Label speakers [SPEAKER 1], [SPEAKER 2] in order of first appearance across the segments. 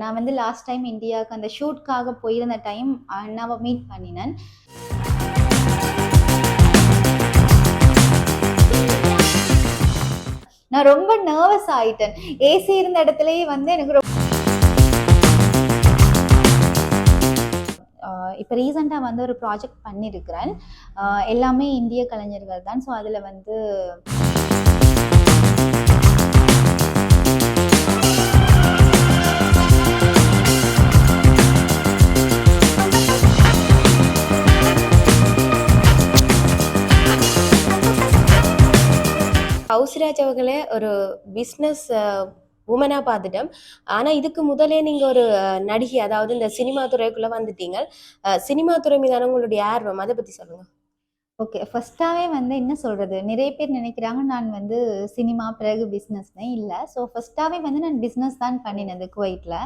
[SPEAKER 1] நான் வந்து last time இந்தியாவுக்கு அந்த ஷூட்காக போயிருந்த டைம் அண்ணாவை மீட் பண்ணினேன். நான் ரொம்ப நர்வஸ் ஆயிட்டேன். ஏசி இருந்த இடத்துலயே வந்து எனக்கு ரொம்ப இப்போ ரீசெண்டாக வந்து ஒரு ப்ராஜெக்ட் பண்ணியிருக்கிறேன் எல்லாமே இந்திய கலைஞர்கள் தான். ஸோ அதில் வந்து
[SPEAKER 2] ஹவுஸ்ராஜ் அவர்களே ஒரு பிஸ்னஸ் உமனாக பார்த்துட்டோம் ஆனால் இதுக்கு முதலே நீங்கள் ஒரு நடிகை அதாவது இந்த சினிமா துறைக்குள்ளே வந்துட்டீங்க. சினிமா துறை மீதான உங்களுடைய ஆர்வம் அதை பற்றி சொல்லுங்க.
[SPEAKER 1] ஓகே ஃபஸ்ட்டாகவே வந்து என்ன சொல்கிறது நிறைய பேர் நினைக்கிறாங்க நான் வந்து சினிமா பிறகு பிஸ்னஸ்னே இல்லை. ஸோ ஃபஸ்ட்டாகவே வந்து நான் பிஸ்னஸ் தான் பண்ணினது குவைட்டில்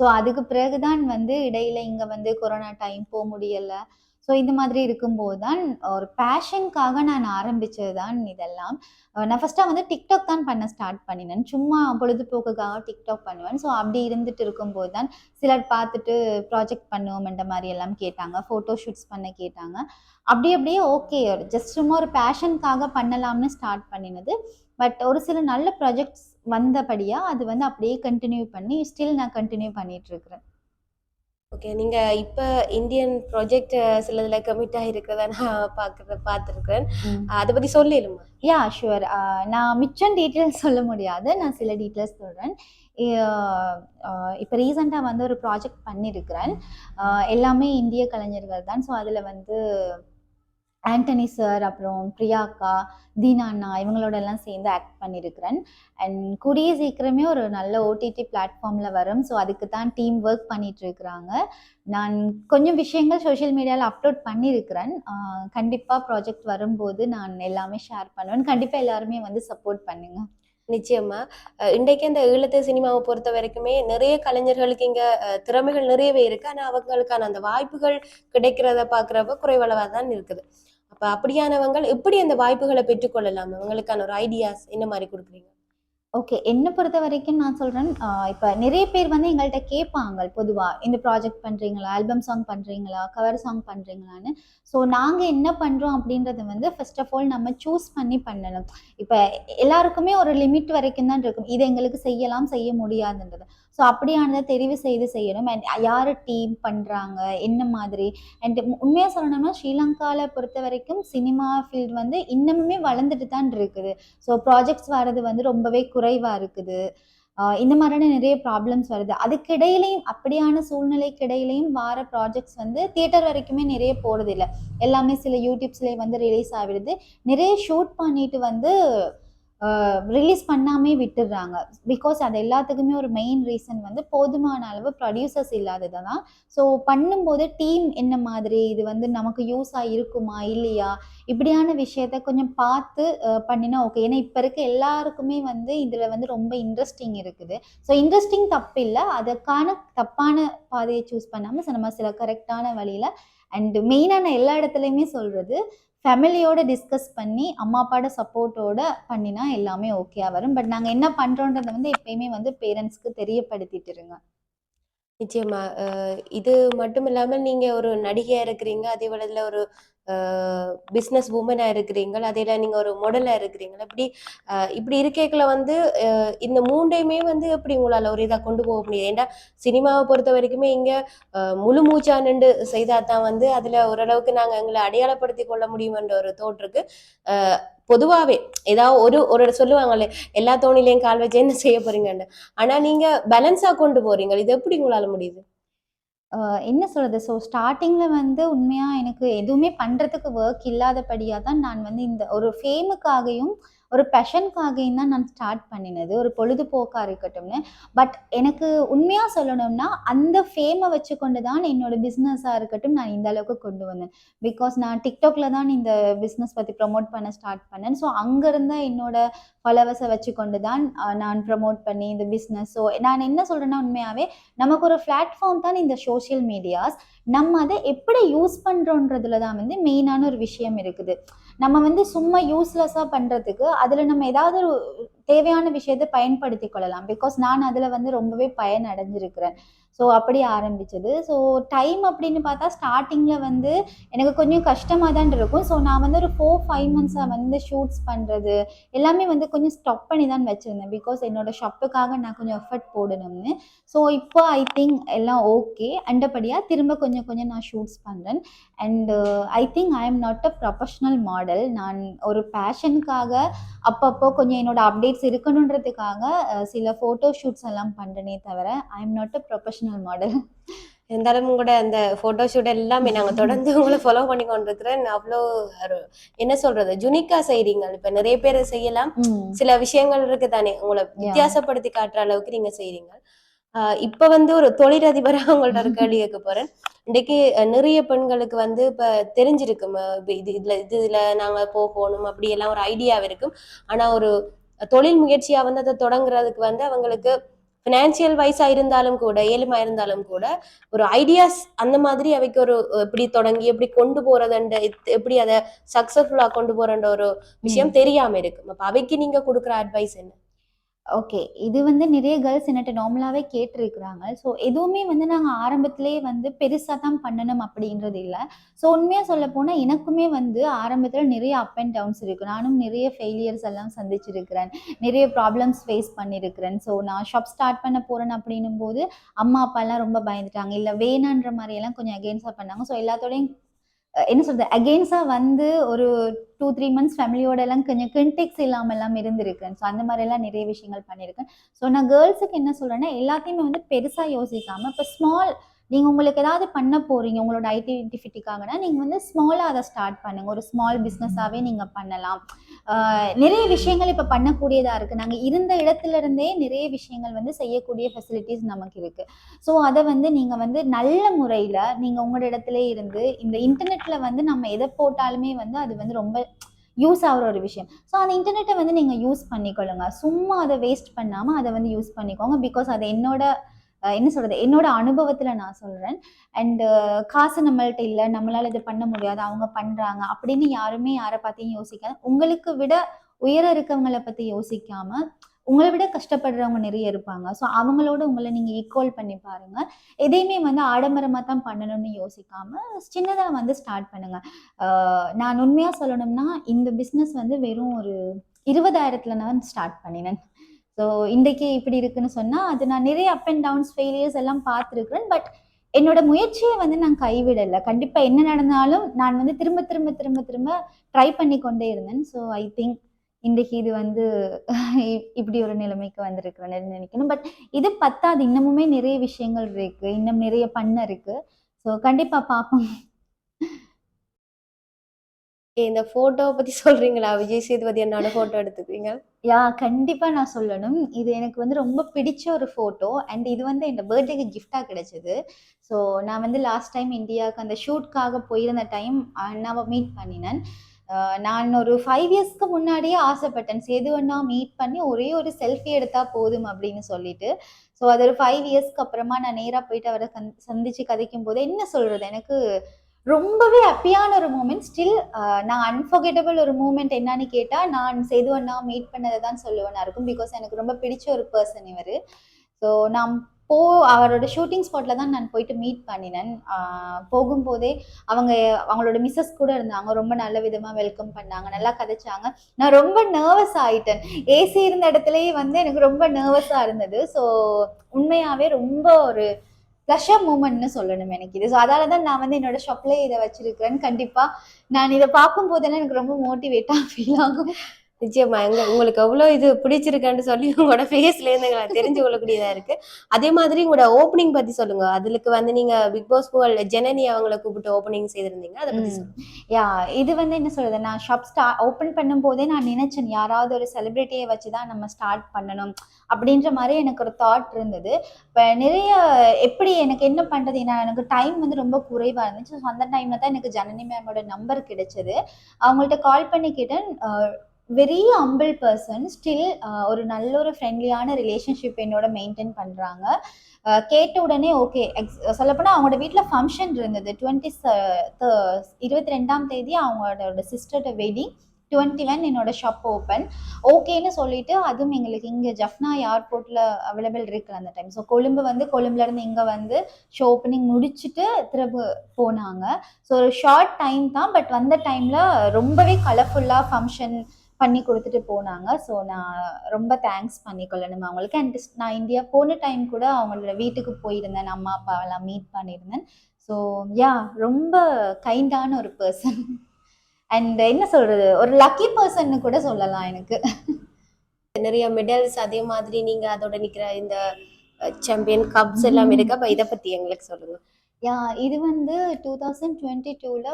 [SPEAKER 1] ஸோ அதுக்கு பிறகு தான் வந்து இடையில இங்கே வந்து கொரோனா டைம் போக முடியலை. ஸோ இந்த மாதிரி இருக்கும்போது தான் ஒரு பேஷனுக்காக நான் ஆரம்பித்தது தான் இதெல்லாம் நான் ஃபஸ்ட்டாக வந்து டிக்டாக் தான் பண்ண ஸ்டார்ட் பண்ணினேன். சும்மா பொழுதுபோக்குக்காக டிக்டாக் பண்ணுவேன். ஸோ அப்படி இருந்துட்டு இருக்கும்போது தான் சிலர் பார்த்துட்டு ப்ராஜெக்ட் பண்ணுவோம்ன்ற மாதிரி எல்லாம் கேட்டாங்க. ஃபோட்டோ ஷூட்ஸ் பண்ண கேட்டாங்க. அப்படி அப்படியே ஓகே ஜஸ்ட் சும்மா ஒரு பேஷனுக்காக பண்ணலாம்னு ஸ்டார்ட் பண்ணினது. பட் ஒரு சில நல்ல ப்ராஜெக்ட்ஸ் வந்தபடியாக அது வந்து அப்படியே கண்டினியூ பண்ணி ஸ்டில் நான் கண்டினியூ பண்ணிகிட்ருக்குறேன்
[SPEAKER 2] ஓகே நீங்கள் இப்போ இந்தியன் ப்ராஜெக்ட் சிலதில் கமிட் ஆகிருக்கிறத நான் பார்க்குறத பார்த்துருக்கேன் அதை பற்றி சொல்லிடுமா?
[SPEAKER 1] யா ஷுவர் நான் மிச்சம் டீட்டெயில்ஸ் சொல்ல முடியாது. நான் சில டீட்டெயில்ஸ் சொல்கிறேன் இப்போ ரீசெண்டாக வந்து ஒரு ப்ராஜெக்ட் பண்ணியிருக்கிறேன் எல்லாமே இந்திய கலைஞர்கள் தான். ஸோ அதில் வந்து ஆண்டனி சார் அப்புறம் பிரியாக்கா தீனா அண்ணா இவங்களோட எல்லாம் சேர்ந்து ஆக்ட் பண்ணியிருக்கிறேன் அண்ட் கூடிய சீக்கிரமே ஒரு நல்ல ஓடிடி பிளாட்ஃபார்மில் வரும். ஸோ அதுக்கு தான் டீம் ஒர்க் பண்ணிட்டு இருக்கிறாங்க. நான் கொஞ்சம் விஷயங்கள் சோஷியல் மீடியாவில் அப்லோட் பண்ணியிருக்கிறேன் கண்டிப்பாக ப்ராஜெக்ட் வரும்போது நான் எல்லாமே ஷேர் பண்ணுவேன். கண்டிப்பாக எல்லாருமே வந்து சப்போர்ட் பண்ணுங்க.
[SPEAKER 2] நிச்சயமா. இன்றைக்கு அந்த ஈழத்து சினிமாவை பொறுத்த வரைக்குமே நிறைய கலைஞர்களுக்கு இங்க திறமைகள் நிறையவே இருக்கு. ஆனா அவங்களுக்கான அந்த வாய்ப்புகள் கிடைக்கிறத பாக்குறப்ப குறைவளவா தான் இருக்குது. அப்ப அப்படியானவங்க எப்படி அந்த வாய்ப்புகளை பெற்றுக்கொள்ளலாம்? அவங்களுக்கான ஒரு ஐடியாஸ் என்ன மாதிரி கொடுக்குறீங்க?
[SPEAKER 1] ஓகே என்னை பொறுத்த வரைக்கும் நான் சொல்கிறேன் இப்போ நிறைய பேர் வந்து எங்கள்கிட்ட கேட்பாங்க பொதுவாக இந்த ப்ராஜெக்ட் பண்ணுறீங்களா ஆல்பம் சாங் பண்ணுறீங்களா கவர் சாங் பண்ணுறீங்களான்னு ஸோ நாங்கள் என்ன பண்ணுறோம் அப்படின்றத வந்து ஃபர்ஸ்ட் ஆஃப் ஆல் நம்ம சூஸ் பண்ணி பண்ணணும். இப்போ எல்லாருக்குமே ஒரு லிமிட் வரைக்கும் தான் இருக்கும். இது எங்களுக்கு செய்யலாம் செய்ய முடியாதுன்றது. ஸோ அப்படியானதை தெரிவு செய்து செய்யணும். அண்ட் யார் டீம் பண்ணுறாங்க என்ன மாதிரி? அண்ட் உண்மையாக சொல்லணும்னா ஸ்ரீலங்காவில் பொறுத்த வரைக்கும் சினிமா ஃபீல்டு வந்து இன்னமுமே வளர்ந்துட்டு தான் இருக்குது. ஸோ ப்ராஜெக்ட்ஸ் வர்றது வந்து ரொம்பவே குறைவாக இருக்குது. இந்த மாதிரியான நிறைய ப்ராப்ளம்ஸ் வருது. அதுக்கிடையிலையும் அப்படியான சூழ்நிலைக்கு இடையிலையும் வார ப்ராஜெக்ட்ஸ் வந்து தியேட்டர் வரைக்குமே நிறைய போகிறது இல்லை எல்லாமே சில யூடியூப்ஸ்லேயே வந்து ரிலீஸ் ஆகிடுது. நிறைய ஷூட் பண்ணிட்டு வந்து ரிலீஸ் பண்ணாமே விட்டுடுறாங்க. பிகாஸ் அது எல்லாத்துக்குமே ஒரு மெயின் ரீசன் வந்து போதுமான அளவு ப்ரொடியூசர்ஸ் இல்லாதது தான் ஸோ பண்ணும்போது டீம் என்ன மாதிரி? இது வந்து நமக்கு யூஸாக இருக்குமா? இல்லையா? இப்படியான விஷயத்த கொஞ்சம் பார்த்து பண்ணினா ஓகே ஏன்னா இப்போ இருக்க எல்லாருக்குமே வந்து இதில் வந்து ரொம்ப இன்ட்ரெஸ்டிங் இருக்குது. ஸோ இன்ட்ரெஸ்டிங் தப்பு இல்லை அதற்கான தப்பான பாதையை சூஸ் பண்ணாமல் நம்ம சில கரெக்டான வழியில் அண்ட் மெயினான எல்லா இடத்துலையுமே சொல்கிறது ஃபேமிலியோட டிஸ்கஸ் பண்ணி அம்மா அப்பாவோட சப்போர்ட்டோட பண்ணினா எல்லாமே ஓகேயா வரும். பட் நாங்கள் என்ன பண்ணுறோன்றதை வந்து எப்பயுமே வந்து பேரண்ட்ஸ்க்கு தெரியப்படுத்திட்டு இருங்க
[SPEAKER 2] நிச்சயமா இது மட்டும் இல்லாம நீங்க ஒரு நடிகையா இருக்கிறீங்க அதே வேளையில ஒரு பிஸ்னஸ் உமனாக இருக்கிறீங்கள் அதே நீங்கள் ஒரு மாடலாக இருக்கிறீங்களா. இப்படி இப்படி இருக்கைகளை வந்து இந்த மூண்டையுமே வந்து எப்படி உங்களால் ஒரு இதாக கொண்டு போக முடியாது? ஏன்னா சினிமாவை பொறுத்த வரைக்குமே இங்கே முழு மூச்சா நின்று செய்தால் தான் வந்து அதில் ஓரளவுக்கு நாங்கள் எங்களை அடையாளப்படுத்தி கொள்ள முடியுமென்ற ஒரு தோற்றுக்கு இருக்கு. ஏதாவது ஒரு ஒரு சொல்லுவாங்களே எல்லா தோணிலையும் கால் வச்சு என்ன செய்ய போறீங்கன்னு. ஆனால் நீங்கள் பேலன்ஸாக கொண்டு போறீங்க இது எப்படி உங்களால் முடியுது?
[SPEAKER 1] என்ன சொல்கிறது ஸோ ஸ்டார்டிங்கில் வந்து உண்மையாக எனக்கு எதுவுமே பண்ணுறதுக்கு ஒர்க் இல்லாதபடியாக தான் நான் வந்து இந்த ஒரு ஃபேமுக்காகவும் ஒரு பெஷனுக்காகையும் தான் நான் ஸ்டார்ட் பண்ணினது. ஒரு பொழுதுபோக்காக இருக்கட்டும்னு. பட் எனக்கு உண்மையாக சொல்லணும்னா அந்த ஃபேமை வச்சு கொண்டு தான் என்னோட பிஸ்னஸாக இருக்கட்டும் நான் இந்த அளவுக்கு கொண்டு வந்தேன். பிகாஸ் நான் டிக்டாக்ல தான் இந்த பிஸ்னஸ் பற்றி ப்ரமோட் பண்ண ஸ்டார்ட் பண்ணேன். ஸோ அங்கேருந்த என்னோட ஃபாலோவர்ஸை வச்சு கொண்டு தான் நான் ப்ரமோட் பண்ணி இந்த பிஸ்னஸ் ஸோ நான் என்ன சொல்கிறேன்னா உண்மையாகவே நமக்கு ஒரு பிளாட்ஃபார்ம் தான் இந்த சோஷியல் மீடியாஸ் நம்ம அதை எப்படி யூஸ் பண்ணுறோன்றதுல தான் வந்து மெயினான ஒரு விஷயம் இருக்குது. நம்ம வந்து சும்மா யூஸ்லெஸ்ஸாக பண்ணுறதுக்கு அதில் நம்ம ஏதாவது ஒரு தேவையான விஷயத்தை பயன்படுத்தி கொள்ளலாம். பிகாஸ் நான் அதில் வந்து ரொம்பவே பயன் அடைஞ்சிருக்கிறேன் ஸோ அப்படி ஆரம்பிச்சது. ஸோ டைம் அப்படின்னு பார்த்தா ஸ்டார்டிங்கில் வந்து எனக்கு கொஞ்சம் கஷ்டமாக தான் இருக்கும். ஸோ நான் வந்து ஒரு ஃபோர் ஃபைவ் மந்த்ஸாக வந்து ஷூட்ஸ் பண்ணுறது எல்லாமே வந்து கொஞ்சம் ஸ்டாப் பண்ணி தான் வச்சுருந்தேன். பிகாஸ் என்னோட ஷாப்புக்காக நான் கொஞ்சம் எஃபர்ட் போடணும்னு. ஸோ இப்போ ஐ திங்க் எல்லாம் ஓகே அண்டபடியாக திரும்ப கொஞ்சம் கொஞ்சம் நான் ஷூட்ஸ் பண்ணுறேன் and I think I am not a professional model நான் ஒரு பேஷனுக்காக அப்பப்போ கொஞ்சம் என்னோட அப்டேட்ஸ் இருக்கணுன்றதுக்காக அஹ், சில ஃபோட்டோ ஷூட்ஸ் எல்லாம் பண்ணுறேனே தவிர I am not a professional model
[SPEAKER 2] இருந்தாலும் கூட அந்த போட்டோ ஷூட் எல்லாமே நாங்க தொடர்ந்து உங்களை ஃபாலோ பண்ணி கொண்டிருக்கிறேன். அவ்வளோ என்ன சொல்றது ஜுனிக்கா செய்றீங்க. இப்ப நிறைய பேர் செய்யலாம். சில விஷயங்கள் இருக்கு தானே உங்களை வித்தியாசப்படுத்தி காட்டுற அளவுக்கு நீங்க செய்றீங்க. ஆஹ் இப்ப வந்து ஒரு தொழிலதிபரா உங்கள்ட்ட ஒரு கேள்வி கேட்க போறேன் இன்னைக்கு அஹ், நிறைய பெண்களுக்கு வந்து இப்ப தெரிஞ்சிருக்கும். இது இதுல இதுல நாங்க போகணும். அப்படி எல்லாம் ஒரு ஐடியா இருக்கும். ஆனா ஒரு தொழில் முயற்சியா வந்து அதை தொடங்குறதுக்கு வந்து அவங்களுக்கு பினான்சியல் வைஸா இருந்தாலும் கூட ஏழுமா இருந்தாலும் கூட ஒரு ஐடியாஸ் அந்த மாதிரி அவைக்கு ஒரு எப்படி தொடங்கி எப்படி கொண்டு போறதுன்ற எப்படி அதை சக்சஸ்ஃபுல்லா கொண்டு போறன்ற ஒரு விஷயம் தெரியாம இருக்கும் அப்ப அவைக்கு நீங்க கொடுக்குற அட்வைஸ் என்ன?
[SPEAKER 1] ஓகே இது வந்து நிறைய கேர்ள்ஸ் என்னட்ட நார்மலாகவே கேட்டிருக்கிறாங்க. ஸோ எதுவுமே வந்து நாங்கள் ஆரம்பத்திலேயே வந்து பெருசாக தான் பண்ணணும் அப்படின்றது இல்லை. ஸோ உண்மையாக சொல்ல போனால் எனக்குமே வந்து ஆரம்பத்தில் நிறைய அப் அண்ட் டவுன்ஸ் இருக்குது நானும் நிறைய ஃபெயிலியர்ஸ் எல்லாம் சந்திச்சிருக்கிறேன். நிறைய ப்ராப்ளம்ஸ் ஃபேஸ் பண்ணியிருக்கிறேன் ஸோ நான் ஷாப் ஸ்டார்ட் பண்ண போகிறேன் அப்படின்னும் போது அம்மா அப்பாலாம் ரொம்ப பயந்துட்டாங்க. இல்லை வேணான்ற மாதிரியெல்லாம் கொஞ்சம் அகெயின்ஸ்டாக பண்ணாங்க. ஸோ எல்லாத்தோடையும் என்ன சொல்றது அகெயின்ஸா வந்து ஒரு டூ த்ரீ மந்த்ஸ் ஃபேமிலியோட எல்லாம் கொஞ்சம் கிண்டிக்ஸ் இல்லாமல் எல்லாம் இருந்திருக்கேன். ஸோ அந்த மாதிரி எல்லாம் நிறைய விஷயங்கள் பண்ணியிருக்கேன் ஸோ நான் கேர்ள்ஸுக்கு என்ன சொல்றேன்னா எல்லாத்தையுமே வந்து பெருசாக யோசிக்காம இப்போ ஸ்மால் நீங்கள் உங்களுக்கு ஏதாவது பண்ண போறீங்க உங்களோட ஐடென்டிஃபிட்டிக்காகனா நீங்கள் வந்து ஸ்மாலாக அதை ஸ்டார்ட் பண்ணுங்க. ஒரு ஸ்மால் பிஸ்னஸாகவே நீங்கள் பண்ணலாம். நிறைய விஷயங்கள் இப்போ பண்ணக்கூடியதாக இருக்குது நாங்கள் இருந்த இடத்துல இருந்தே நிறைய விஷயங்கள் வந்து செய்யக்கூடிய ஃபெசிலிட்டிஸ் நமக்கு இருக்குது ஸோ அதை வந்து நீங்கள் வந்து நல்ல முறையில் நீங்கள் உங்களோட இடத்துல இருந்து இந்த இன்டர்நெட்டில் வந்து நம்ம எதை போட்டாலுமே வந்து அது வந்து ரொம்ப யூஸ் ஆகிற ஒரு விஷயம். ஸோ அந்த இன்டர்நெட்டை வந்து நீங்கள் யூஸ் பண்ணிக்கொள்ளுங்க. சும்மா அதை வேஸ்ட் பண்ணாமல் அதை வந்து யூஸ் பண்ணிக்கோங்க. பிகாஸ் அது என்னோட என்ன சொல்கிறது என்னோட அனுபவத்தில் நான் சொல்கிறேன் அண்டு காசு நம்மள்ட்ட இல்லை நம்மளால் இது பண்ண முடியாது அவங்க பண்ணுறாங்க அப்படின்னு யாருமே யாரை பார்த்தையும் யோசிக்காது உங்களுக்கு விட உயர இருக்கவங்களை பற்றி யோசிக்காம உங்களை விட கஷ்டப்படுறவங்க நிறைய இருப்பாங்க. ஸோ அவங்களோட உங்களை நீங்கள் ஈக்குவல் பண்ணி பாருங்க. எதையுமே வந்து ஆடம்பரமாக தான் பண்ணணும்னு யோசிக்காம சின்னதாக வந்து ஸ்டார்ட் பண்ணுங்க. நான் உண்மையாக சொல்லணும்னா இந்த பிஸ்னஸ் வந்து வெறும் ஒரு இருபதாயிரத்துல நான் ஸ்டார்ட் பண்ணினேன். ஸோ இன்றைக்கு இப்படி இருக்குன்னு சொன்னால் அது நான் நிறைய அப் அண்ட் டவுன்ஸ் ஃபெயிலியர்ஸ் எல்லாம் பார்த்துருக்குறேன். பட் என்னோட முயற்சியை வந்து நான் கைவிடலை. கண்டிப்பாக என்ன நடந்தாலும் நான் வந்து திரும்ப திரும்ப திரும்ப திரும்ப ட்ரை பண்ணி கொண்டே இருந்தேன். ஸோ ஐ திங்க் இன்றைக்கு இது வந்து இப்படி ஒரு நிலைமைக்கு வந்திருக்கிறேன்னு நினைக்கணும் பட் இது பத்தாது. இன்னமுமே நிறைய விஷயங்கள் இருக்கு. இன்னும் நிறைய பண்ண இருக்கு. ஸோ கண்டிப்பாக பார்ப்போம்
[SPEAKER 2] இந்த போட்டோ பத்தி சொல்றீங்களா? விஜய் சேதுபதி என்னோட போட்டோ எடுத்துக்கிறீங்க
[SPEAKER 1] யா கண்டிப்பா நான் சொல்லணும். இது எனக்கு வந்து ரொம்ப பிடிச்ச ஒரு ஃபோட்டோ அண்ட் இது வந்து என் பர்த்டேக்கு கிஃப்டா கிடைச்சது. ஸோ நான் வந்து லாஸ்ட் டைம் இந்தியாவுக்கு அந்த ஷூட்காக போயிருந்த டைம் அண்ணாவை மீட் பண்ணினேன். நான் ஒரு ஃபைவ் இயர்ஸ்க்கு முன்னாடியே ஆசைப்பட்டேன். சேது அண்ணா மீட் பண்ணி ஒரே ஒரு செல்ஃபி எடுத்தா போதும் அப்படின்னு சொல்லிட்டு. ஸோ அது ஒரு ஃபைவ் இயர்ஸ்க்கு அப்புறமா நான் நேராக போயிட்டு அவரை சந் சந்திச்சு கதைக்கும் போது என்ன சொல்றது? எனக்கு ரொம்பவே ஹாப்பியான ஒரு மூமெண்ட் ஸ்டில் நான் அன்ஃபர்கெட்டபிள் ஒரு மூமெண்ட் என்னன்னு கேட்டால் நான் சேது அண்ணா மீட் பண்ணதை தான் சொல்லுவேனா இருக்கும். பிகாஸ் எனக்கு ரொம்ப பிடிச்ச ஒரு பர்சன் இவர். ஸோ நான் போ அவரோட ஷூட்டிங் ஸ்பாட்ல தான் நான் போயிட்டு மீட் பண்ணினேன். போகும்போதே அவங்க அவங்களோட மிஸ்ஸஸ் கூட இருந்தாங்க. ரொம்ப நல்ல விதமாக வெல்கம் பண்ணாங்க. நல்லா கதைச்சாங்க. நான் ரொம்ப நர்வஸ் ஆயிட்டேன். ஏசி இருந்த இடத்துலயே வந்து எனக்கு ரொம்ப நர்வஸாக இருந்தது. ஸோ உண்மையாகவே ரொம்ப ஒரு ப்ளஷர் மூமெண்ட்னு சொல்லணும் எனக்கு இது. ஸோ அதால தான் நான் வந்து என்னோட ஷாப்ல இதை வச்சிருக்கிறேன் கண்டிப்பாக நான் இதை பார்க்கும் போதெல்லாம் எனக்கு ரொம்ப மோட்டிவேட்டாக ஃபீல் ஆகும்.
[SPEAKER 2] நிச்சயமா. எங்க உங்களுக்கு எவ்வளவு இது பிடிச்சிருக்குன்னு சொல்லி உங்களோட ஃபேஸ்ல இருந்து எங்களை தெரிஞ்சு கொள்ளக்கூடியதா இருக்கு. அதே மாதிரி உங்களோட ஓப்பனிங் பத்தி சொல்லுங்க. அதுக்கு வந்து நீங்க பிக் பாஸ் புகழ் ஜனனி அவங்கள கூப்பிட்டு ஓப்பனிங் செய்திருந்தீங்க. அதை பத்தி
[SPEAKER 1] யா இது வந்து என்ன சொல்றது? நான் ஷாப் ஸ்டா ஓப்பன் பண்ணும்போதே நான் நினைச்சேன் யாராவது ஒரு செலிபிரிட்டியை வச்சு தான் நம்ம ஸ்டார்ட் பண்ணணும் அப்படின்ற மாதிரி எனக்கு ஒரு தாட் இருந்தது. இப்போ நிறைய எப்படி எனக்கு என்ன பண்ணுறது எனக்கு டைம் வந்து ரொம்ப குறைவாக இருந்துச்சு. ஸோ அந்த டைமில் தான் எனக்கு ஜனனி மேமோட நம்பர் கிடைச்சது. அவங்கள்ட்ட கால் பண்ணி கேட்டேன். வெரி அம்பிள் பர்சன் ஸ்டில் ஒரு நல்ல ஒரு ஃப்ரெண்ட்லியான ரிலேஷன்ஷிப் என்னோட மெயின்டைன் பண்ணுறாங்க uh, கேட்ட உடனே ஓகே எக்ஸ் சொல்லப்போனால் அவங்களோட வீட்டில் ஃபங்க்ஷன் இருந்தது. டுவெண்ட்டி uh, இருபத்தி ரெண்டாம் தேதி அவங்களோட சிஸ்டர்ட வெட்டிங் டுவெண்ட்டி ஒன் என்னோட ஷாப் ஓப்பன் ஓகேன்னு சொல்லிட்டு அதுவும் எங்களுக்கு இங்கே ஜஃப்னா ஏர்போர்ட்டில் அவைலபிள் இருக்குது அந்த டைம் ஸோ கொழும்பு வந்து கொழும்புலேருந்து இங்கே வந்து ஷோ ஓப்பனிங் முடிச்சுட்டு திரும்ப போனாங்க. ஸோ ஒரு ஷார்ட் டைம் தான் பட் வந்த டைமில் ரொம்பவே கலர்ஃபுல்லாக ஃபங்க்ஷன் பண்ணி கொடுத்துட்டு போனாங்க. ஸோ நான் ரொம்ப தேங்க்ஸ் பண்ணிக்கொள்ளணும் அவங்களுக்கு அண்ட் நான் இந்தியா போன டைம் கூட அவங்களோட வீட்டுக்கு போயிருந்தேன். அம்மா அப்பாவெல்லாம் மீட் பண்ணியிருந்தேன் ஸோ யா ரொம்ப கைண்டான ஒரு பர்சன் அண்ட் என்ன சொல்றது? ஒரு லக்கி பர்சன்னு கூட சொல்லலாம் எனக்கு.
[SPEAKER 2] நிறைய மெடல்ஸ் அதே மாதிரி நீங்க அதோட நிக்கிற இந்த சாம்பியன் கப்ஸ் எல்லாம் இருக்கு அப்ப இதை பத்தி எங்களுக்கு சொல்லுங்க.
[SPEAKER 1] யா இது வந்து டூ தௌசண்ட் டுவெண்ட்டி டூவில்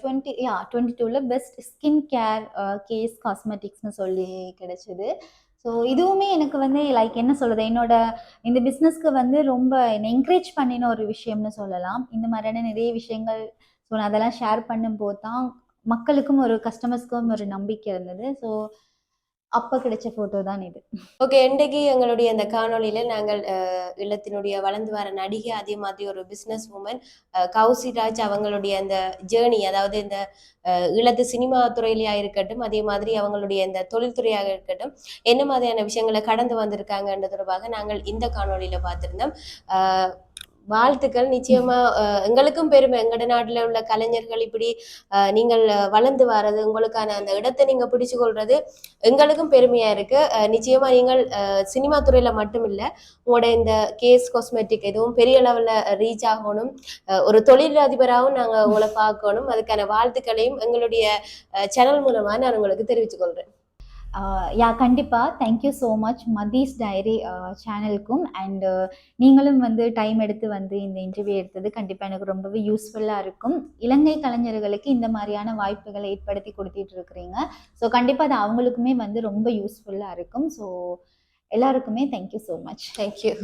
[SPEAKER 1] டுவெண்ட்டி யா டுவெண்ட்டி டூவில் பெஸ்ட் ஸ்கின் கேர் கேஸ் காஸ்மெட்டிக்ஸ்னு சொல்லி கிடைச்சிது. ஸோ இதுவுமே எனக்கு வந்து லைக் என்ன சொல்கிறது என்னோட இந்த பிஸ்னஸ்க்கு வந்து ரொம்ப என்னை என்கரேஜ் பண்ணின ஒரு விஷயம்னு சொல்லலாம். இந்த மாதிரியான நிறைய விஷயங்கள் ஸோ நான் அதெல்லாம் ஷேர் பண்ணும்போது தான் மக்களுக்கும் ஒரு கஸ்டமர்ஸ்க்கும் ஒரு நம்பிக்கை இருந்தது. ஸோ அப்போ கிடைச்ச ஃபோட்டோ தான் இது.
[SPEAKER 2] ஓகே இன்றைக்கு எங்களுடைய இந்த காணொளியில நாங்கள் இல்லத்தினுடைய வளர்ந்து வர நடிகை அதே மாதிரி ஒரு பிசினஸ் உமன் கௌசி ராஜ் அவங்களுடைய அந்த ஜேர்னி அதாவது இந்த இல்லத்து சினிமா துறையிலேயா இருக்கட்டும் அதே மாதிரி அவங்களுடைய இந்த தொழில்துறையாக இருக்கட்டும் என்ன மாதிரியான விஷயங்களை கடந்து வந்திருக்காங்கன்ற தொடர்பாக நாங்கள் இந்த காணொளியில பார்த்திருந்தோம். வாழ்த்துக்கள். நிச்சயமா எங்களுக்கும் பெருமை. எங்கட நாட்டுல உள்ள கலைஞர்கள் இப்படி நீங்கள் வளர்ந்து வர்றது உங்களுக்கான அந்த இடத்தை நீங்க பிடிச்சு கொள்றது எங்களுக்கும் பெருமையா இருக்கு. நிச்சயமா நீங்கள் சினிமா துறையில மட்டும் இல்ல உங்களோட இந்த கேஸ் காஸ்மெட்டிக் எதுவும் பெரிய அளவில் ரீச் ஆகணும். ஒரு தொழில் அதிபராகவும் நாங்க உங்களை பார்க்கணும். அதுக்கான வாழ்த்துக்களையும் எங்களுடைய சேனல் மூலமா நான் உங்களுக்கு தெரிவித்துக் கொள்றேன்
[SPEAKER 1] யா கண்டிப்பாக thank you so much Mathi's diary சேனலுக்கும் and நீங்களும் வந்து டைம் எடுத்து வந்து இந்த இன்டர்வியூ எடுத்தது கண்டிப்பாக எனக்கு ரொம்பவே யூஸ்ஃபுல்லாக இருக்கும். இலங்கை கலைஞர்களுக்கு இந்த மாதிரியான வாய்ப்புகளை ஏற்படுத்தி கொடுத்துட்டு இருக்கிறீங்க. ஸோ கண்டிப்பாக அது அவங்களுக்குமே வந்து ரொம்ப யூஸ்ஃபுல்லாக இருக்கும். ஸோ எல்லாருக்குமே தேங்க்யூ ஸோ மச்
[SPEAKER 2] தேங்க்யூ